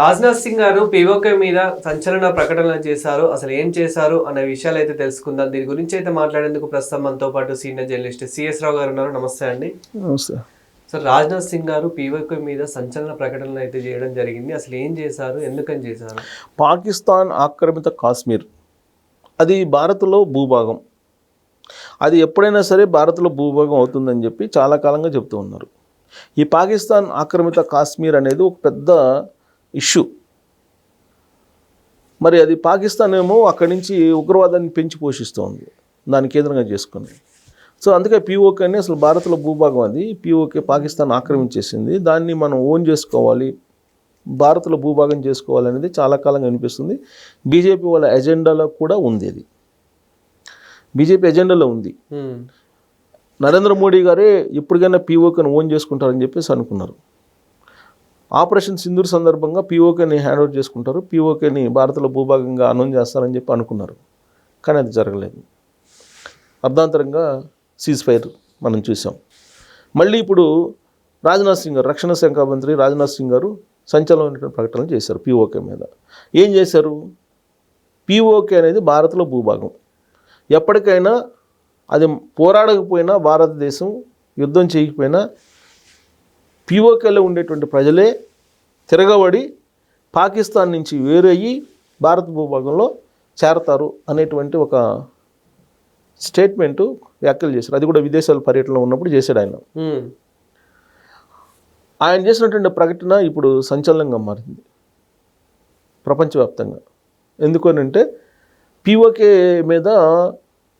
రాజ్నాథ్ సింగ్ గారు పీఓకే మీద సంచలన ప్రకటనలు చేశారు. అసలు ఏం చేశారు అనే విషయాలు అయితే తెలుసుకుందాం. దీని గురించి అయితే మాట్లాడేందుకు ప్రస్తుతం మనతో పాటు సీనియర్ జర్నలిస్ట్ సిఎస్ రావు గారు ఉన్నారు. నమస్తే అండి. నమస్తే. సార్ రాజ్నాథ్ సింగ్ గారు పీఓకే మీద సంచలన ప్రకటనలు అయితే చేయడం జరిగింది. అసలు ఏం చేశారు? ఎందుకని చేశారు? పాకిస్తాన్ ఆక్రమిత కాశ్మీర్. అది భారత్లో భూభాగం. అది ఎప్పుడైనా సరే భారత్లో భూభాగం అవుతుందని చెప్పి చాలా కాలంగా చెప్తూ ఉన్నారు. ఈ పాకిస్తాన్ ఆక్రమిత కాశ్మీర్ అనేది ఒక పెద్ద ఇష్యూ. మరి అది పాకిస్తాన్ ఏమో అక్కడి నుంచి ఉగ్రవాదాన్ని పెంచి పోషిస్తోంది. దాన్ని కేంద్రంగా చేసుకుని సో అందుకే పీఓకే అని అసలు భారత్లో భూభాగం అది. పీఓకే పాకిస్తాన్ ఆక్రమించేసింది. దాన్ని మనం ఓన్ చేసుకోవాలి. భారత్లో భూభాగం చేసుకోవాలనేది చాలా కాలంగా అనిపిస్తుంది బీజేపీ వాళ్ళ ఎజెండాలో కూడా ఉంది అది. బీజేపీ ఎజెండాలో ఉంది. నరేంద్ర మోడీ గారే ఎప్పటికైనా పీఓకేని ఓన్ చేసుకుంటారని చెప్పేసి అనుకున్నారు. ఆపరేషన్ సింధూర్ సందర్భంగా పీఓకేని హ్యాండ్ ఓవర్ చేసుకుంటారు. పీఓకేని భారత్లో భూభాగంగా అనౌన్స్ చేస్తారని చెప్పి అనుకున్నారు. కానీ అది జరగలేదు. అర్ధాంతరంగా సీజ్ ఫైర్ మనం చూసాం. మళ్ళీ ఇప్పుడు రాజ్నాథ్ సింగ్ గారు రక్షణ శాఖ మంత్రి రాజ్నాథ్ సింగ్ గారు సంచలనమైన ప్రకటనలు చేశారు పీఓకే మీద. ఏం చేశారు? పీఓకే అనేది భారత్లో భూభాగం. ఎప్పటికైనా అది పోరాడకపోయినా భారతదేశం యుద్ధం చేయకపోయినా పీఓకేలో ఉండేటువంటి ప్రజలే తిరగబడి పాకిస్తాన్ నుంచి వేరయ్యి భారత భూభాగంలో చేరతారు అనేటువంటి ఒక స్టేట్మెంటు వ్యాఖ్యలు చేశారు. అది కూడా విదేశాల పర్యటనలో ఉన్నప్పుడు చేశాడు ఆయన. ఆయన చేసినటువంటి ప్రకటన ఇప్పుడు సంచలనంగా మారింది. ప్రపంచవ్యాప్తంగా. ఎందుకు అని అంటే పీఓకే మీద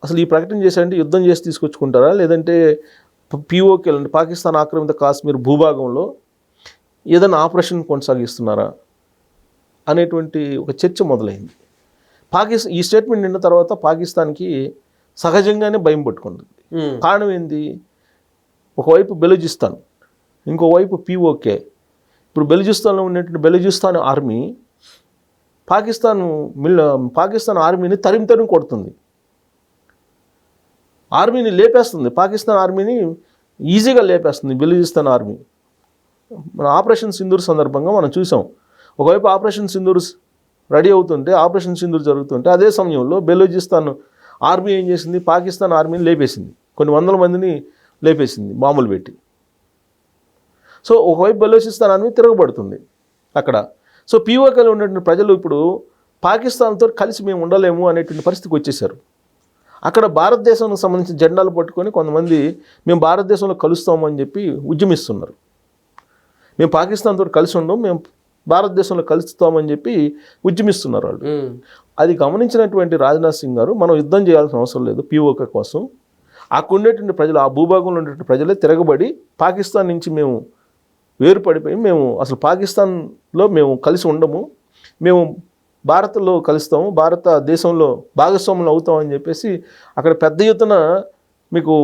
అసలు ఈ ప్రకటన చేశారంటే యుద్ధం చేసి తీసుకొచ్చుకుంటారా? లేదంటే పీఓకే అంటే పాకిస్తాన్ ఆక్రమిత కాశ్మీర్ భూభాగంలో ఏదైనా ఆపరేషన్ కొనసాగిస్తున్నారా అనేటువంటి ఒక చర్చ మొదలైంది. పాకిస్తాన్ ఈ స్టేట్మెంట్ నిన్న తర్వాత పాకిస్తాన్కి సహజంగానే భయం పట్టుకుంది. కారణం ఏంది? ఒకవైపు బెలూచిస్తాన్ ఇంకోవైపు పీఓకే ఇప్పుడు బెలూచిస్తాన్లో ఉన్నటువంటి బెలూచిస్తాన్ ఆర్మీ పాకిస్తాన్ మిల్ పాకిస్తాన్ ఆర్మీని తరిమి తరిమి కొడుతుంది. ఆర్మీని లేపేస్తుంది. పాకిస్తాన్ ఆర్మీని ఈజీగా లేపేస్తుంది. బెలూజిస్తాన్ ఆర్మీ. మన ఆపరేషన్ సింధూర్ సందర్భంగా మనం చూసాం. ఒకవైపు ఆపరేషన్ సింధూర్ రెడీ అవుతుంటే ఆపరేషన్ సింధూర్ జరుగుతుంటే అదే సమయంలో బెలూజిస్తాన్ ఆర్మీ ఏం చేసింది? పాకిస్తాన్ ఆర్మీని లేపేసింది. కొన్ని వందల మందిని లేపేసింది బాంబులు పెట్టి. సో ఒకవైపు బెలూచిస్తాన్ ఆర్మీ తిరగబడుతుంది అక్కడ. సో పీఓకేలో ఉన్నటువంటి ప్రజలు ఇప్పుడు పాకిస్తాన్తో కలిసి మేము ఉండలేము అనేటువంటి పరిస్థితికి వచ్చేసారు అక్కడ భారతదేశానికి సంబంధించిన జెండాలు పట్టుకొని కొంతమంది మేము భారతదేశంలో కలుస్తామని చెప్పి ఉద్యమిస్తున్నారు. మేము పాకిస్తాన్తో కలిసి ఉండం మేము భారతదేశంలో కలుస్తామని చెప్పి ఉద్యమిస్తున్నారు వాళ్ళు. అది గమనించినటువంటి రాజ్నాథ్ సింగ్ గారు మనం యుద్ధం చేయాల్సిన అవసరం లేదు పీఓకే కోసం. అక్కడ ఉండేటువంటి ప్రజలు ఆ భూభాగంలో ఉండేటువంటి ప్రజలే తిరగబడి పాకిస్తాన్ నుంచి మేము వేరుపడిపోయి మేము అసలు పాకిస్తాన్లో మేము కలిసి ఉండము. మేము భారత్లో కలుస్తాము భారతదేశంలో భాగస్వాములు అవుతామని చెప్పేసి అక్కడ పెద్ద ఎత్తున మీకు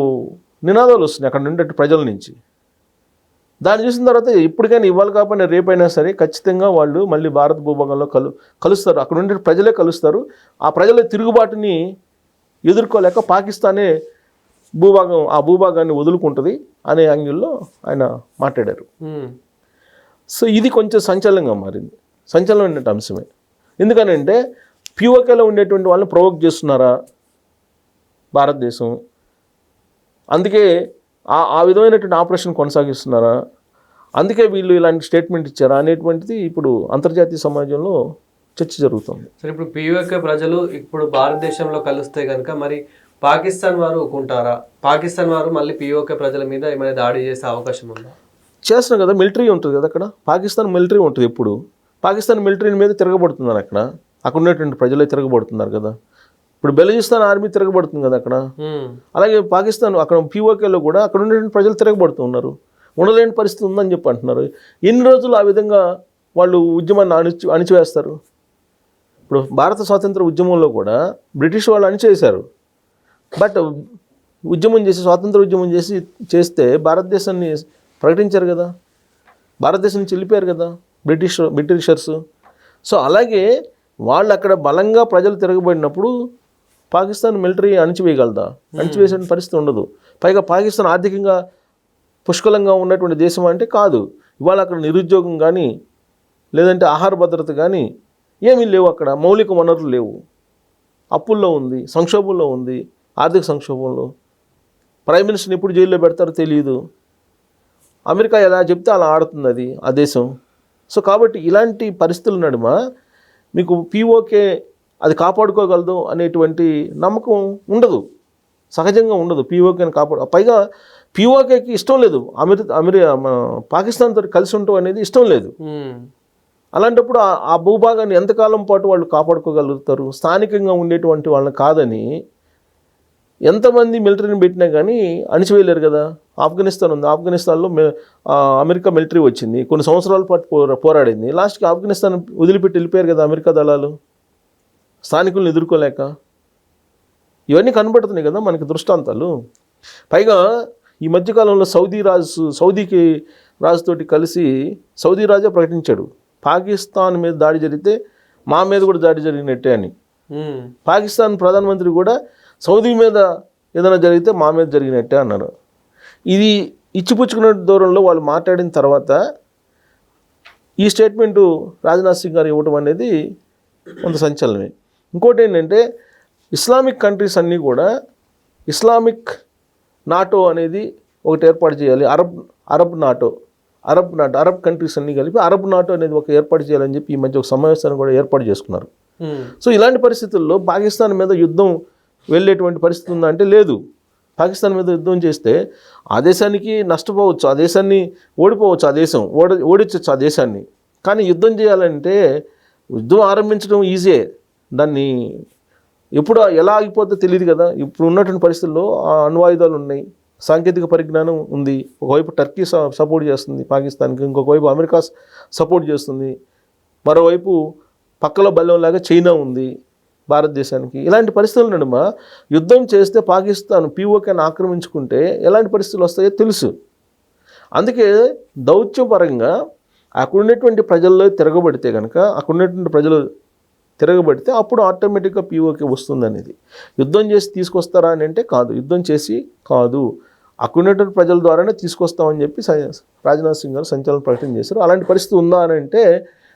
నినాదాలు వస్తున్నాయి అక్కడ ఉండే ప్రజల నుంచి. దాన్ని చూసిన తర్వాత ఇప్పటికైనా ఇవ్వాలి కాకపోయినా రేపైనా సరే ఖచ్చితంగా వాళ్ళు మళ్ళీ భారత భూభాగంలో కలు కలుస్తారు. అక్కడ ఉండే ప్రజలే కలుస్తారు. ఆ ప్రజల తిరుగుబాటుని ఎదుర్కోలేక పాకిస్తానే భూభాగం ఆ భూభాగాన్ని వదులుకుంటుంది అనే యాంగిల్లో ఆయన మాట్లాడారు. సో ఇది కొంచెం సంచలనంగా మారింది. సంచలనమైన అంశమే. ఎందుకనంటే ప్యూఓకేలో ఉండేటువంటి వాళ్ళని ప్రొవోక్ చేస్తున్నారా భారతదేశం? అందుకే ఆ ఆ విధమైనటువంటి ఆపరేషన్ కొనసాగిస్తున్నారా? అందుకే వీళ్ళు ఇలాంటి స్టేట్మెంట్ ఇచ్చారా అనేటువంటిది ఇప్పుడు అంతర్జాతీయ సమాజంలో చర్చ జరుగుతుంది. సరే ఇప్పుడు పీఓకే ప్రజలు ఇప్పుడు భారతదేశంలో కలిస్తే కనుక మరి పాకిస్తాన్ వారు ఒప్పుకుంటారా? పాకిస్తాన్ వారు మళ్ళీ పీఓకే ప్రజల మీద ఏమైనా దాడి చేసే అవకాశం ఉందా? చేస్తున్నాం కదా మిలిటరీ ఉంటుంది కదా అక్కడ? పాకిస్తాన్ మిలిటరీ ఉంటుంది ఎప్పుడు? పాకిస్తాన్ మిలిటరీ మీద తిరగబడుతున్నారు అక్కడ. అక్కడ ఉన్నటువంటి ప్రజలే తిరగబడుతున్నారు కదా. ఇప్పుడు బెలూచిస్తాన్ ఆర్మీ తిరగబడుతుంది కదా అక్కడ. అలాగే పాకిస్తాన్ అక్కడ పీఓకేలో కూడా అక్కడ ఉండేటువంటి ప్రజలు తిరగబడుతూ ఉన్నారు. ఉండలేని పరిస్థితి ఉందని చెప్పి అంటున్నారు. ఎన్ని రోజులు ఆ విధంగా వాళ్ళు ఉద్యమాన్ని అణిచి అణిచివేస్తారు. ఇప్పుడు భారత స్వాతంత్ర ఉద్యమంలో కూడా బ్రిటిష్ వాళ్ళు అణిచేశారు. బట్ ఉద్యమం చేసి స్వాతంత్ర ఉద్యమం చేసి చేస్తే భారతదేశాన్ని ప్రకటించారు కదా. భారతదేశం నుంచి వెళ్ళిపోయారు కదా. British Britishers. సో అలాగే వాళ్ళు అక్కడ బలంగా ప్రజలు తిరగబడినప్పుడు పాకిస్తాన్ మిలిటరీ అణిచివేయగలదా? అణిచివేసే పరిస్థితి ఉండదు. పైగా పాకిస్తాన్ ఆర్థికంగా పుష్కలంగా ఉన్నటువంటి దేశం అంటే కాదు. ఇవాళ అక్కడ నిరుద్యోగం కానీ లేదంటే ఆహార భద్రత కానీ ఏమీ లేవు అక్కడ. మౌలిక వనరులు లేవు. అప్పుల్లో ఉంది సంక్షోభంలో ఉంది ఆర్థిక సంక్షోభంలో. ప్రైమ్ మినిస్టర్ని ఎప్పుడు జైల్లో పెడతారో తెలియదు అమెరికా ఎలా చెప్తే అలా ఆడుతుంది అది ఆ దేశం. సో కాబట్టి ఇలాంటి పరిస్థితుల నడుమ మీకు పీఓకే అది కాపాడుకోగలదు అనేటువంటి నమ్మకం ఉండదు. సహజంగా ఉండదు పీఓకేని కాపాడు పైగా పీఓకేకి ఇష్టం లేదు. అమెరి అమెరి మన పాకిస్తాన్తో కలిసి ఉండటం అనేది ఇష్టం లేదు. అలాంటప్పుడు ఆ భూభాగాన్ని ఎంతకాలం పాటు వాళ్ళు కాపాడుకోగలుగుతారు? స్థానికంగా ఉండేటువంటి వాళ్ళని కాదని ఎంతమంది మిలిటరీని పెట్టినా కానీ అణిచివేయలేరు కదా? ఆఫ్ఘనిస్తాన్ ఉంది. ఆఫ్ఘనిస్తాన్లో అమెరికా మిలిటరీ వచ్చింది. కొన్ని సంవత్సరాల పాటు పోరా పోరాడింది. లాస్ట్కి ఆఫ్ఘనిస్తాన్ వదిలిపెట్టి వెళ్ళిపోయారు కదా అమెరికా దళాలు. స్థానికులను ఎదుర్కోలేక. ఇవన్నీ కనబడుతున్నాయి కదా మనకి దృష్టాంతాలు. పైగా ఈ మధ్యకాలంలో సౌదీ రాజు సౌదీకి రాజుతోటి కలిసి సౌదీ రాజే ప్రకటించాడు. పాకిస్తాన్ మీద దాడి జరిగితే మా మీద కూడా దాడి జరిగినట్టే అని. పాకిస్తాన్ ప్రధానమంత్రి కూడా సౌదీ మీద ఏదైనా జరిగితే మా మీద జరిగినట్టే అన్నారు. ఇది ఇచ్చిపుచ్చుకునే దూరంలో వాళ్ళు మాట్లాడిన తర్వాత ఈ స్టేట్మెంటు రాజ్నాథ్ సింగ్ గారు ఇవ్వటం అనేది కొంత సంచలనమే. ఇంకోటి ఏంటంటే ఇస్లామిక్ కంట్రీస్ అన్నీ కూడా ఇస్లామిక్ నాటో అనేది ఒకటి ఏర్పాటు చేయాలి. Arab Arab NATO Arab NATO Arab countries అన్నీ కలిపి అరబ్ నాటో అనేది ఒక ఏర్పాటు చేయాలని చెప్పి ఈ మధ్య ఒక సమావేశాన్ని కూడా ఏర్పాటు చేసుకున్నారు. సో ఇలాంటి పరిస్థితుల్లో పాకిస్తాన్ మీద యుద్ధం వెళ్ళేటువంటి పరిస్థితి ఉందా అంటే లేదు. పాకిస్తాన్ మీద యుద్ధం చేస్తే ఆ దేశానికి నష్టపోవచ్చు ఆ దేశాన్ని ఓడిపోవచ్చు ఆ దేశం ఓడ ఓడించవచ్చు ఆ దేశాన్ని. కానీ యుద్ధం చేయాలంటే యుద్ధం ఆరంభించడం ఈజీయే దాన్ని ఎప్పుడు ఎలా ఆగిపోద్దో తెలియదు కదా. ఇప్పుడు ఉన్నటువంటి పరిస్థితుల్లో ఆ అణ్వాయుధాలు ఉన్నాయి సాంకేతిక పరిజ్ఞానం ఉంది ఒకవైపు టర్కీ స- సపోర్ట్ చేస్తుంది పాకిస్తాన్కి ఇంకొక వైపు అమెరికా సపోర్ట్ చేస్తుంది మరోవైపు పక్కలో బలంలాగా చైనా ఉంది. భారతదేశానికి. ఇలాంటి పరిస్థితుల నడుమ యుద్ధం చేస్తే పాకిస్తాన్ పీఓకేని ఆక్రమించుకుంటే ఎలాంటి పరిస్థితులు వస్తాయో తెలుసు. అందుకే దౌత్యపరంగా అక్కడ ఉన్నటువంటి ప్రజల్లో తిరగబడితే కనుక అక్కడ ఉన్నటువంటి ప్రజలు తిరగబడితే అప్పుడు ఆటోమేటిక్గా పీఓకే వస్తుంది అనేది యుద్ధం చేసి తీసుకొస్తారా అని అంటే కాదు యుద్ధం చేసి కాదు. అక్కడున్నటువంటి ప్రజల ద్వారానే తీసుకొస్తామని చెప్పి రాజ్నాథ్ సింగ్ గారు సంచలన ప్రకటన చేశారు. అలాంటి పరిస్థితి ఉందా అని అంటే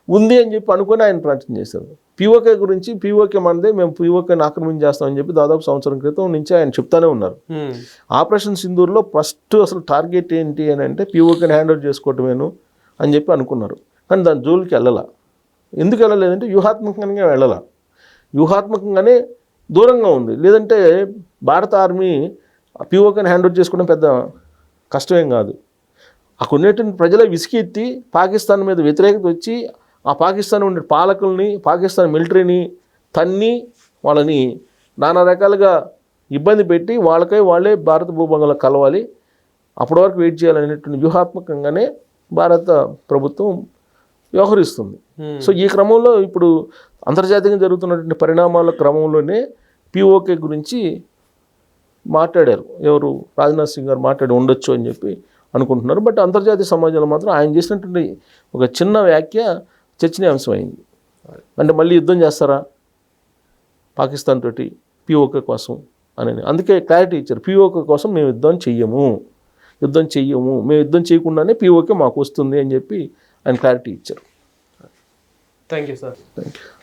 ఉంది అని చెప్పి అనుకుని ఆయన ప్రకటన చేశారు. పీఓకే గురించి పీఓకే మనదే మేము పీఓకేని ఆక్రమించేస్తామని చెప్పి దాదాపు సంవత్సరం క్రితం నుంచి ఆయన చెప్తానే ఉన్నారు. ఆపరేషన్ సింధూర్లో ఫస్ట్ అసలు టార్గెట్ ఏంటి అని అంటే పీఓకేని హ్యాండ్ ఓవర్ చేసుకోవటమేను అని చెప్పి అనుకున్నారు. కానీ దాని జోలికి వెళ్ళాల. ఎందుకు వెళ్ళలేదంటే వ్యూహాత్మకంగా వెళ్ళాల. వ్యూహాత్మకంగానే దూరంగా ఉంది. లేదంటే భారత ఆర్మీ పీఓకేని హ్యాండ్ ఓవర్ చేసుకోవడం పెద్ద కష్టమేం కాదు. అక్కడ ఉన్నటువంటి ప్రజల విసికెత్తి పాకిస్తాన్ మీద వ్యతిరేకత వచ్చి ఆ పాకిస్తాన్ ఉండే పాలకుల్ని పాకిస్తాన్ మిలిటరీని తన్ని వాళ్ళని నానా రకాలుగా ఇబ్బంది పెట్టి వాళ్ళకై వాళ్ళే భారత భూభాగంలో కలవాలి. అప్పటి వరకు వెయిట్ చేయాలనేటువంటి వ్యూహాత్మకంగానే భారత ప్రభుత్వం వ్యవహరిస్తుంది. సో ఈ క్రమంలో ఇప్పుడు అంతర్జాతీయంగా జరుగుతున్నటువంటి పరిణామాల క్రమంలోనే పిఓకే గురించి మాట్లాడారు. ఎవరు? రాజ్నాథ్ సింగ్ గారు మాట్లాడి ఉండొచ్చు అని చెప్పి అనుకుంటున్నారు. బట్ అంతర్జాతీయ సమాజంలో మాత్రం ఆయన చేసినటువంటి ఒక చిన్న వ్యాఖ్య చర్చనీయాంశం అయింది అంటే మళ్ళీ యుద్ధం చేస్తారా? పాకిస్తాన్ తోటి పిఓకే కోసం అని అందుకే క్లారిటీ ఇచ్చారు. పిఓకే కోసం మేము యుద్ధం చెయ్యము. యుద్ధం చెయ్యము. మేము యుద్ధం చేయకుండానే పిఓకే మాకు వస్తుంది అని చెప్పి ఆయన క్లారిటీ ఇచ్చారు. Thank you sir thank you